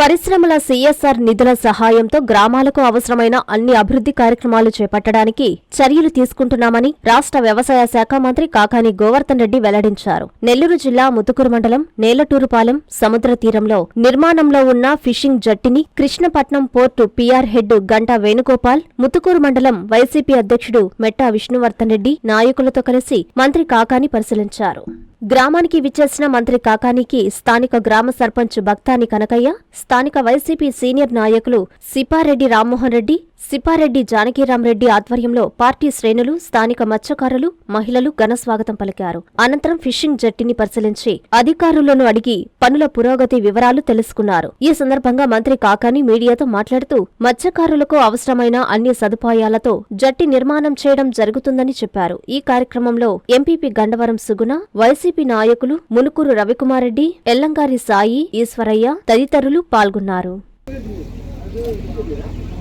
పరిశ్రమల సీఎస్ఆర్ నిధుల సహాయంతో గ్రామాలకు అవసరమైన అన్ని అభివృద్ధి కార్యక్రమాలు చేపట్టడానికి చర్యలు తీసుకుంటున్నామని రాష్ట్ర వ్యవసాయ శాఖ మంత్రి కాకాని గోవర్ధన్ రెడ్డి వెల్లడించారు. నెల్లూరు జిల్లా ముతుకూరు మండలం నేలటూరుపాలెం సముద్ర తీరంలో నిర్మాణంలో ఉన్న fishing జట్టిని Krishnapatnam port PR head Ganta Venugopal Muthukur మండలం వైసీపీ అధ్యక్షుడు మెట్టా విష్ణువర్ధన్ రెడ్డి నాయకులతో కలిసి మంత్రి కాకాని పరిశీలించారు. గ్రామానికి విచ్చేసిన మంత్రి కాకానికి స్థానిక గ్రామ సర్పంచ్ భక్తాని కనకయ్య స్థానిక వైసీపీ సీనియర్ నాయకులు సిపారెడ్డి రామ్మోహన్ రెడ్డి సిపారెడ్డి జానకీరామరెడ్డి ఆధ్వర్యంలో పార్టీ శ్రేణులు స్థానిక మత్స్యకారులు మహిళలు ఘనస్వాగతం పలికారు. అనంతరం ఫిషింగ్ జట్టిని పరిశీలించి అధికారులను అడిగి పనుల పురోగతి వివరాలు తెలుసుకున్నారు. ఈ సందర్భంగా మంత్రి కాకాని మీడియాతో మాట్లాడుతూ మత్స్యకారులకు అవసరమైన అన్ని సదుపాయాలతో జట్టి నిర్మాణం చేయడం జరుగుతుందని చెప్పారు. ఈ కార్యక్రమంలో ఎంపీపీ గండవరం సుగుణ వైసీపీ నాయకులు మునుకూరు రవికుమారెడ్డి ఎల్లంగారి సాయి ఈశ్వరయ్య తదితరులు పాల్గొన్నారు.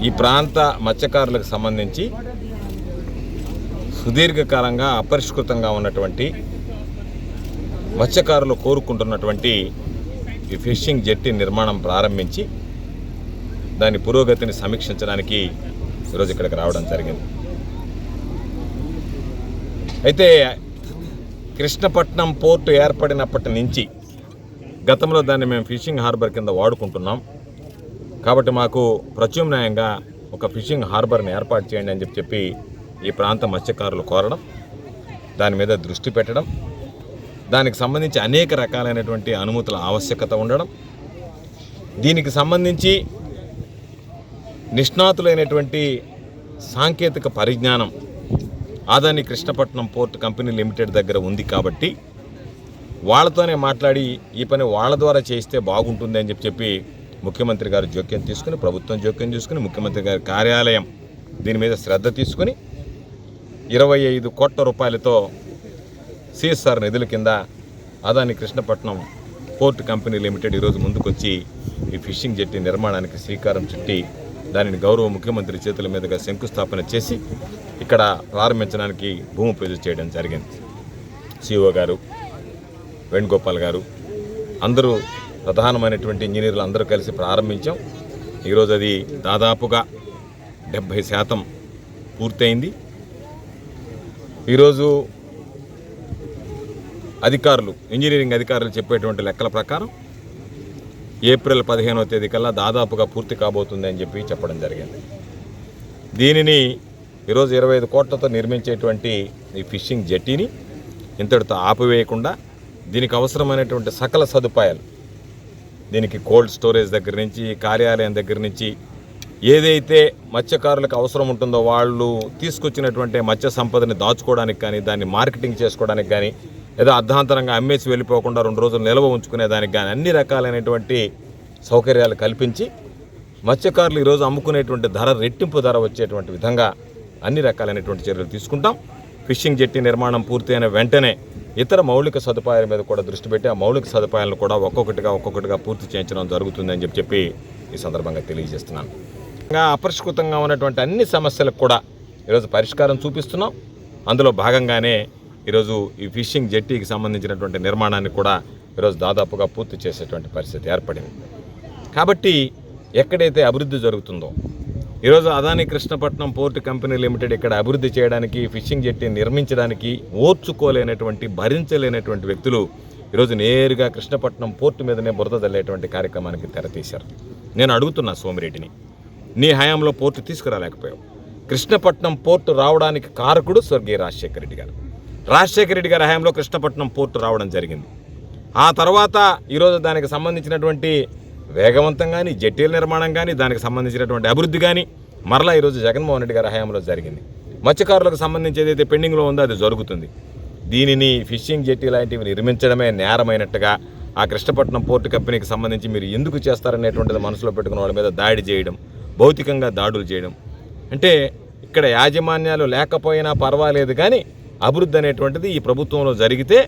ఈ ప్రాంత మత్స్యకారులకు సంబంధించి సుదీర్ఘకాలంగా అపరిష్కృతంగా ఉన్నటువంటి మత్స్యకారులు కోరుకుంటున్నటువంటి ఈ ఫిషింగ్ జెట్టి నిర్మాణం ప్రారంభించి దాని పురోగతిని సమీక్షించడానికి ఈరోజు ఇక్కడికి రావడం జరిగింది. అయితే కృష్ణపట్నం పోర్టు ఏర్పడినప్పటి నుంచి గతంలో దాన్ని మేము ఫిషింగ్ హార్బర్ కింద వాడుకుంటున్నాం. కాబట్టి మాకు ప్రత్యామ్నాయంగా ఒక ఫిషింగ్ హార్బర్ని ఏర్పాటు చేయండి అని చెప్పి చెప్పి ఈ ప్రాంత మత్స్యకారులు కోరడం దాని మీద దృష్టి పెట్టడం దానికి సంబంధించి అనేక రకాలైనటువంటి అనుమతుల ఆవశ్యకత ఉండడం దీనికి సంబంధించి నిష్ణాతులైనటువంటి సాంకేతిక పరిజ్ఞానం Adani Krishnapatnam port company limited దగ్గర ఉంది కాబట్టి వాళ్ళతోనే మాట్లాడి ఈ పని వాళ్ళ ద్వారా చేస్తే బాగుంటుంది అని చెప్పి చెప్పి ముఖ్యమంత్రి గారు జోక్యం తీసుకుని ప్రభుత్వం జోక్యం తీసుకుని ముఖ్యమంత్రి గారి కార్యాలయం దీని మీద శ్రద్ధ తీసుకుని ఇరవై ఐదు కోట్ల రూపాయలతో సిఎస్ఆర్ నిధుల కింద Adani Krishnapatnam port company limited ఈరోజు ముందుకొచ్చి ఈ ఫిషింగ్ జెట్టి నిర్మాణానికి శ్రీకారం చుట్టి దానిని గౌరవ ముఖ్యమంత్రి చేతుల మీదుగా శంకుస్థాపన చేసి ఇక్కడ ప్రారంభించడానికి భూమి పూజ చేయడం జరిగింది. సిఓ గారు వేణుగోపాల్ గారు అందరూ ప్రధానమైనటువంటి ఇంజనీర్లు అందరూ కలిసి ప్రారంభించాం. ఈరోజు అది దాదాపుగా డెబ్భై శాతం పూర్తయింది. ఈరోజు అధికారులు ఇంజనీరింగ్ అధికారులు చెప్పేటువంటి లెక్కల ప్రకారం ఏప్రిల్ పదిహేనవ తేదీ కల్లా దాదాపుగా పూర్తి కాబోతుంది అని చెప్పి చెప్పడం జరిగింది. దీనిని ఈరోజు ఇరవై ఐదు కోట్లతో నిర్మించేటువంటి ఈ ఫిషింగ్ జెట్టీని ఇంతటితో ఆపివేయకుండా దీనికి అవసరమైనటువంటి సకల సదుపాయాలు దీనికి కోల్డ్ స్టోరేజ్ దగ్గర నుంచి కార్యాలయం దగ్గర నుంచి ఏదైతే మత్స్యకారులకు అవసరం ఉంటుందో వాళ్ళు తీసుకొచ్చినటువంటి మత్స్య సంపదని దాచుకోవడానికి కానీ దాన్ని మార్కెటింగ్ చేసుకోవడానికి కానీ ఏదో అర్ధాంతరంగా అమ్మేసి వెళ్ళిపోకుండా రెండు రోజులు నిల్వ ఉంచుకునే దానికి కానీ అన్ని రకాలైనటువంటి సౌకర్యాలు కల్పించి మత్స్యకారులు ఈరోజు అమ్ముకునేటువంటి ధర రెట్టింపు ధర వచ్చేటువంటి విధంగా అన్ని రకాలైనటువంటి చర్యలు తీసుకుంటాం. ఫిషింగ్ జెట్టి నిర్మాణం పూర్తయిన వెంటనే ఇతర మౌలిక సదుపాయాల మీద కూడా దృష్టి పెట్టి ఆ మౌలిక సదుపాయాలను కూడా ఒక్కొక్కటిగా ఒక్కొక్కటిగా పూర్తి చేయించడం జరుగుతుందని చెప్పి చెప్పి ఈ సందర్భంగా తెలియజేస్తున్నాను. ఇంకా అపరిష్కృతంగా ఉన్నటువంటి అన్ని సమస్యలకు కూడా ఈరోజు పరిష్కారం చూపిస్తున్నాం. అందులో భాగంగానే ఈరోజు ఈ ఫిషింగ్ జెట్టీకి సంబంధించినటువంటి నిర్మాణాన్ని కూడా ఈరోజు దాదాపుగా పూర్తి చేసేటువంటి పరిస్థితి ఏర్పడింది. కాబట్టి ఎక్కడైతే అభివృద్ధి జరుగుతుందో ఈరోజు Adani Krishnapatnam port company limited ఇక్కడ అభివృద్ధి చేయడానికి ఫిషింగ్ జెట్టి నిర్మించడానికి ఓర్చుకోలేనటువంటి భరించలేనటువంటి వ్యక్తులు ఈరోజు నేరుగా కృష్ణపట్నం పోర్టు మీదనే బురద జల్లేటువంటి కార్యక్రమానికి తెరతీశారు. నేను అడుగుతున్నా సోమిరెడ్డిని నీ హయాంలో పోర్టు తీసుకురాలేకపోయావు. కృష్ణపట్నం పోర్టు రావడానికి కారకుడు స్వర్గీయ రాజశేఖర రెడ్డి గారు. రాజశేఖర రెడ్డి గారి హయాంలో కృష్ణపట్నం పోర్టు రావడం జరిగింది. ఆ తర్వాత ఈరోజు దానికి సంబంధించినటువంటి వేగవంతం కానీ జట్టీల నిర్మాణం కానీ దానికి సంబంధించినటువంటి అభివృద్ధి కానీ మరలా ఈరోజు జగన్మోహన్ రెడ్డి గారి హయాంలో జరిగింది. మత్స్యకారులకు సంబంధించి ఏదైతే పెండింగ్లో ఉందో అది జరుగుతుంది. దీనిని ఫిషింగ్ జెట్టి లాంటివి నిర్మించడమే నేరమైనట్టుగా ఆ కృష్ణపట్నం పోర్టు కంపెనీకి సంబంధించి మీరు ఎందుకు చేస్తారనేటువంటిది మనసులో పెట్టుకున్న వాళ్ళ మీద దాడి చేయడం భౌతికంగా దాడులు చేయడం. అంటే ఇక్కడ యాజమాన్యాలు లేకపోయినా పర్వాలేదు కానీ అభివృద్ధి అనేటువంటిది ఈ ప్రభుత్వంలో జరిగితే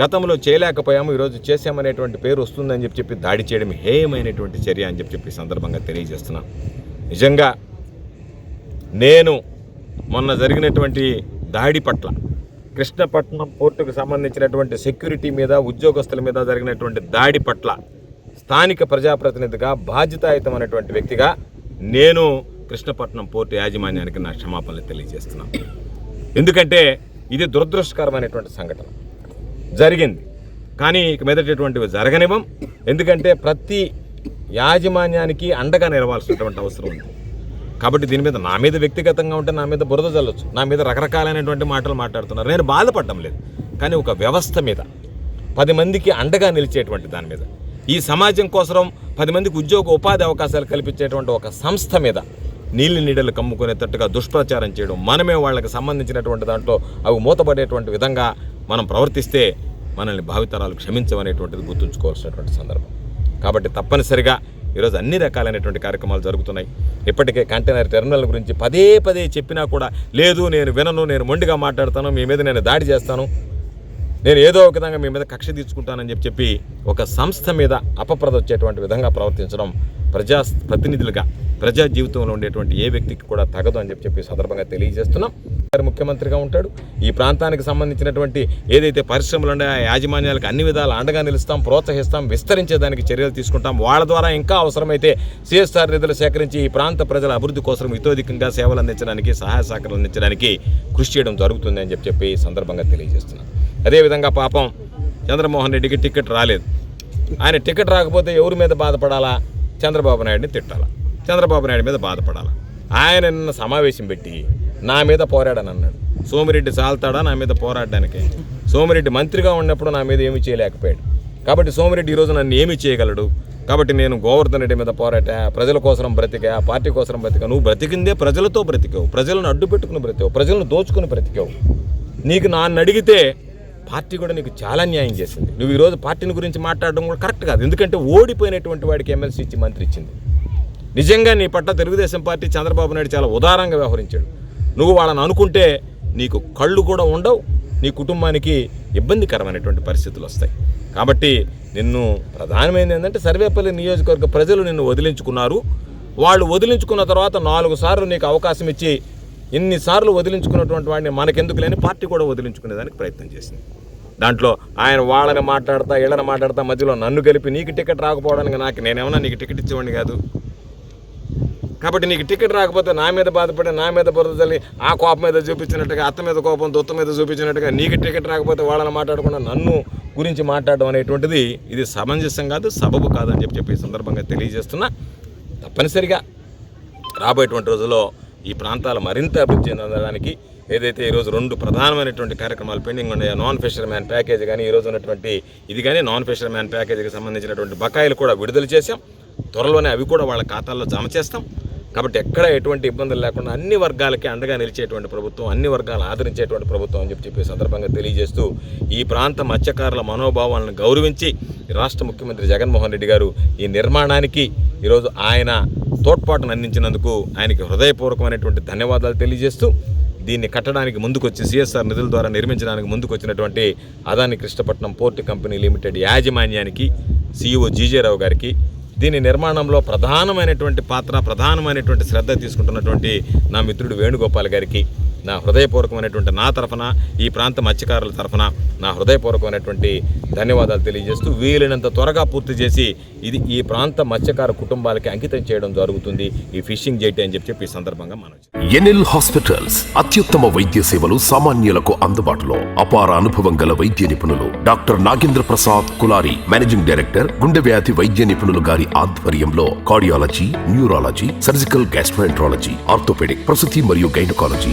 గతంలో చేయలేకపోయాము ఈరోజు చేసామనేటువంటి పేరు వస్తుందని చెప్పి చెప్పి దాడి చేయడం హేయమైనటువంటి చర్య అని చెప్పి చెప్పి సందర్భంగా తెలియజేస్తున్నాను నిజంగా నేను మొన్న జరిగినటువంటి దాడి పట్ల కృష్ణపట్నం పోర్టుకు సంబంధించినటువంటి సెక్యూరిటీ మీద ఉద్యోగస్తుల మీద జరిగినటువంటి దాడి పట్ల స్థానిక ప్రజాప్రతినిధిగా బాధ్యతాయుతమైనటువంటి వ్యక్తిగా నేను కృష్ణపట్నం పోర్టు యాజమాన్యానికి నా క్షమాపణలు తెలియజేస్తున్నాను ఎందుకంటే ఇది దురదృష్టకరమైనటువంటి సంఘటన. జరిగింది. కానీ ఇక మీదటటువంటివి జరగనివ్వం. ఎందుకంటే ప్రతి యాజమాన్యానికి అండగా నిలవాల్సినటువంటి అవసరం ఉంది. కాబట్టి దీని మీద నా మీద వ్యక్తిగతంగా ఉంటే నా మీద బురద చల్లొచ్చు నా మీద రకరకాలైనటువంటి మాటలు మాట్లాడుతున్నారు. నేను బాధపడడం లేదు. కానీ ఒక వ్యవస్థ మీద పది మందికి అండగా నిలిచేటువంటి దాని మీద ఈ సమాజం కోసం పది మందికి ఉద్యోగ ఉపాధి అవకాశాలు కల్పించేటువంటి ఒక సంస్థ మీద నీళ్ళు నీడలు కమ్ముకునేటట్టుగా దుష్ప్రచారం చేయడం మనమే వాళ్ళకి సంబంధించినటువంటి దాంట్లో అవి మూతపడేటువంటి విధంగా మనం ప్రవర్తిస్తే మనల్ని భావితరాలు క్షమించమనేటువంటిది గుర్తుంచుకోవాల్సినటువంటి సందర్భం. కాబట్టి తప్పనిసరిగా ఈరోజు అన్ని రకాలైనటువంటి కార్యక్రమాలు జరుగుతున్నాయి. ఇప్పటికే కంటైనర్ టెర్మినల్ గురించి పదే పదే చెప్పినా కూడా లేదు నేను వినను నేను మొండిగా మాట్లాడతాను మీ మీద నేను దాడి చేస్తాను నేను ఏదో ఒక విధంగా మీ మీద కక్ష తీర్చుకుంటానని చెప్పి చెప్పి ఒక సంస్థ మీద అపప్రద వచ్చేటువంటి విధంగా ప్రవర్తించడం ప్రజా ప్రతినిధులుగా ప్రజా జీవితంలో ఉండేటువంటి ఏ వ్యక్తికి కూడా తగదు అని చెప్పి చెప్పి సందర్భంగా తెలియజేస్తున్నాం. గారు ముఖ్యమంత్రిగా ఉంటాడు. ఈ ప్రాంతానికి సంబంధించినటువంటి ఏదైతే పరిశ్రమలు ఉన్నాయో ఆ యాజమాన్యాలకు అన్ని విధాలు అండగా నిలుస్తాం ప్రోత్సహిస్తాం విస్తరించేదానికి చర్యలు తీసుకుంటాం. వాళ్ళ ద్వారా ఇంకా అవసరమైతే సిఎస్ఆర్ నిధులు సేకరించి ఈ ప్రాంత ప్రజల అభివృద్ధి కోసం ఇతోధికంగా సేవలు అందించడానికి సహాయ సహకారాలు అందించడానికి కృషి చేయడం జరుగుతుంది అని చెప్పి చెప్పి సందర్భంగా తెలియజేస్తున్నాం. అదేవిధంగా పాపం చంద్రమోహన్ రెడ్డికి టికెట్ రాలేదు. ఆయన టికెట్ రాకపోతే ఎవరి మీద బాధపడాలా? చంద్రబాబు నాయుడిని తిట్టాలి? చంద్రబాబు నాయుడు మీద బాధపడాలి? ఆయన నిన్న సమావేశం పెట్టి నా మీద పోరాడని అన్నాడు. సోమిరెడ్డి సాల్తాడా నా మీద పోరాడడానికి? సోమిరెడ్డి మంత్రిగా ఉన్నప్పుడు నా మీద ఏమీ చేయలేకపోయాడు. కాబట్టి సోమిరెడ్డి ఈరోజు నన్ను ఏమీ చేయగలడు? కాబట్టి నేను గోవర్ధన్ రెడ్డి మీద పోరాటా? ప్రజల కోసం బ్రతికా? పార్టీ కోసం బ్రతికా? నువ్వు బ్రతికిందే ప్రజలతో బ్రతికావు. ప్రజలను అడ్డు పెట్టుకుని బ్రతికావు. ప్రజలను దోచుకుని బ్రతికావు. నీకు నాన్న అడిగితే పార్టీ కూడా నీకు చాలా న్యాయం చేసింది. నువ్వు ఈరోజు పార్టీని గురించి మాట్లాడడం కూడా కరెక్ట్ కాదు. ఎందుకంటే ఓడిపోయినటువంటి వాడికి ఎమ్మెల్సీ ఇచ్చి మంత్రి ఇచ్చింది. నిజంగా నీ పట్ల తెలుగుదేశం పార్టీ చంద్రబాబు నాయుడు చాలా ఉదారంగా వ్యవహరించాడు. నువ్వు వాళ్ళని అనుకుంటే నీకు కళ్ళు కూడా ఉండవు నీ కుటుంబానికి ఇబ్బందికరమైనటువంటి పరిస్థితులు వస్తాయి. కాబట్టి నిన్ను ప్రధానమైనది ఏంటంటే సర్వేపల్లి నియోజకవర్గ ప్రజలు నిన్ను వదిలించుకున్నారు. వాళ్ళు వదిలించుకున్న తర్వాత నాలుగు సార్లు నీకు అవకాశం ఇచ్చి ఇన్నిసార్లు వదిలించుకున్నటువంటి వాడిని మనకెందుకు లేని పార్టీ కూడా వదిలించుకునేదానికి ప్రయత్నం చేసింది. దాంట్లో ఆయన వాళ్ళని మాట్లాడతా వీళ్ళని మాట్లాడతా మధ్యలో నన్ను కలిపి నీకు టికెట్ రాకపోవడానికి నాకు నేనేమన్నా నీకు టికెట్ ఇచ్చేవాడిని కాదు. కాబట్టి నీకు టికెట్ రాకపోతే నా మీద బాధపడి నా మీద బురదల్లి ఆ కోపం మీద చూపించినట్టుగా అత్త మీద కోపం దొత్త మీద చూపించినట్టుగా నీకు టికెట్ రాకపోతే వాళ్ళని మాట్లాడకుండా నన్ను గురించి మాట్లాడడం అనేటువంటిది ఇది సమంజసం కాదు సబబు కాదని చెప్పి చెప్పి ఈ సందర్భంగా తెలియజేస్తున్నా. తప్పనిసరిగా రాబోయేటువంటి రోజుల్లో ఈ ప్రాంతాలు మరింత అభివృద్ధి చెందడానికి ఏదైతే ఈరోజు రెండు ప్రధానమైనటువంటి కార్యక్రమాలు పెండింగ్ ఉన్నాయో నాన్ ఫిషర్ మ్యాన్ ప్యాకేజ్ కానీ ఈరోజు ఉన్నటువంటి ఇది కానీ నాన్ ఫిషర్ మ్యాన్ ప్యాకేజీకి సంబంధించినటువంటి బకాయిలు కూడా విడుదల చేశాం. త్వరలోనే అవి కూడా వాళ్ళ ఖాతాల్లో జమ చేస్తాం. కాబట్టి ఎక్కడ ఎటువంటి ఇబ్బందులు లేకుండా అన్ని వర్గాలకి అండగా నిలిచేటువంటి ప్రభుత్వం అన్ని వర్గాలు ఆదరించేటువంటి ప్రభుత్వం అని చెప్పి చెప్పి సందర్భంగా తెలియజేస్తూ ఈ ప్రాంత మత్స్యకారుల మనోభావాలను గౌరవించి రాష్ట్ర ముఖ్యమంత్రి జగన్మోహన్ రెడ్డి గారు ఈ నిర్మాణానికి ఈరోజు ఆయన తోడ్పాటును అందించినందుకు ఆయనకి హృదయపూర్వకమైనటువంటి ధన్యవాదాలు తెలియజేస్తూ దీన్ని కట్టడానికి ముందుకొచ్చి సిఎస్ఆర్ నిధుల ద్వారా నిర్మించడానికి ముందుకొచ్చినటువంటి Adani Krishnapatnam port company limited యాజమాన్యానికి సీఈఓ జీజేరావు గారికి దీని నిర్మాణంలో ప్రధానమైనటువంటి పాత్ర ప్రధానమైనటువంటి శ్రద్ధ తీసుకుంటున్నటువంటి నా మిత్రుడు వేణుగోపాల్ గారికి. నా హృదయపూర్వకమైనటువంటి నా తరఫున ఈ ప్రాంత మత్స్యకారుల తరఫున నా హృదయపూర్వకమైనటువంటి ధన్యవాదాలు తెలియజేస్తూ వీలైనంత త్వరగా పూర్తి చేసి ఇది ఈ ప్రాంత మత్స్యకార కుటుంబాలకి అంకితం చేయడం జరుగుతుంది. ఈ ఫిషింగ్ జైట్ అని చెప్పి చెప్పి ఈ సందర్భంగా మనం ఎన్ఎల్ హాస్పిటల్స్ అత్యుత్తమ వైద్య సేవలు సామాన్యులకు అందుబాటులో అపార అనుభవం గల వైద్య నిపుణులు doctor Nagendra Prasad Kulari managing director గుండె వ్యాధి వైద్య నిపుణులు గారి ఆధ్వర్యంలో cardiology neurology surgical gastroenterology orthopaedic ప్రసూతి మరియు గైనకాలజీ